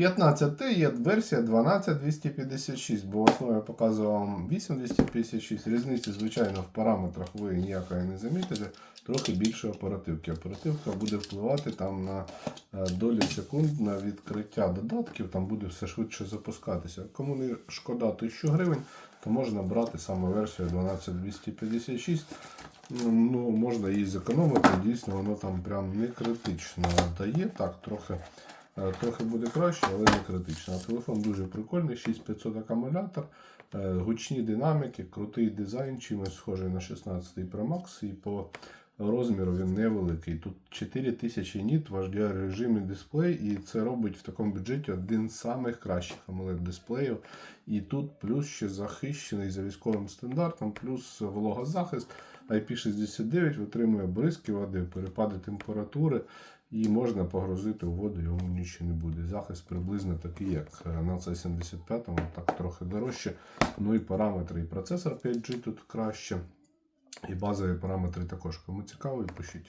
15 є версія 12256, бо в основі я показував вам 8256. Різниці, звичайно, в параметрах ви ніякої не замітите. Трохи більше оперативки. Оперативка буде впливати там на е, долі секунд на відкриття додатків, там буде все швидше запускатися. Кому не шкода 1000 гривень, то можна брати саме версію 12256. Ну, можна її зекономити, дійсно воно там прям не критично дає. Так, трохи, трохи буде краще, але не критично. Телефон дуже прикольний, 6500 акумулятор, е, гучні динаміки, крутий дизайн, чимось схожий на 16 Pro Max і по розміру він невеликий. Тут 4000 ніт в HDR режимі дисплей, і це робить в такому бюджеті один з самих кращих AMOLED дисплеїв. І тут плюс ще захищений за військовим стандартом, плюс вологозахист. IP69 витримує бризки води, перепади температури і можна погрузити у воду, йому нічого не буде. Захист приблизно такий, як на C75, так трохи дорожче. Ну і параметри, і процесор 5G тут краще, і базові параметри також. Кому цікаво, пишіть.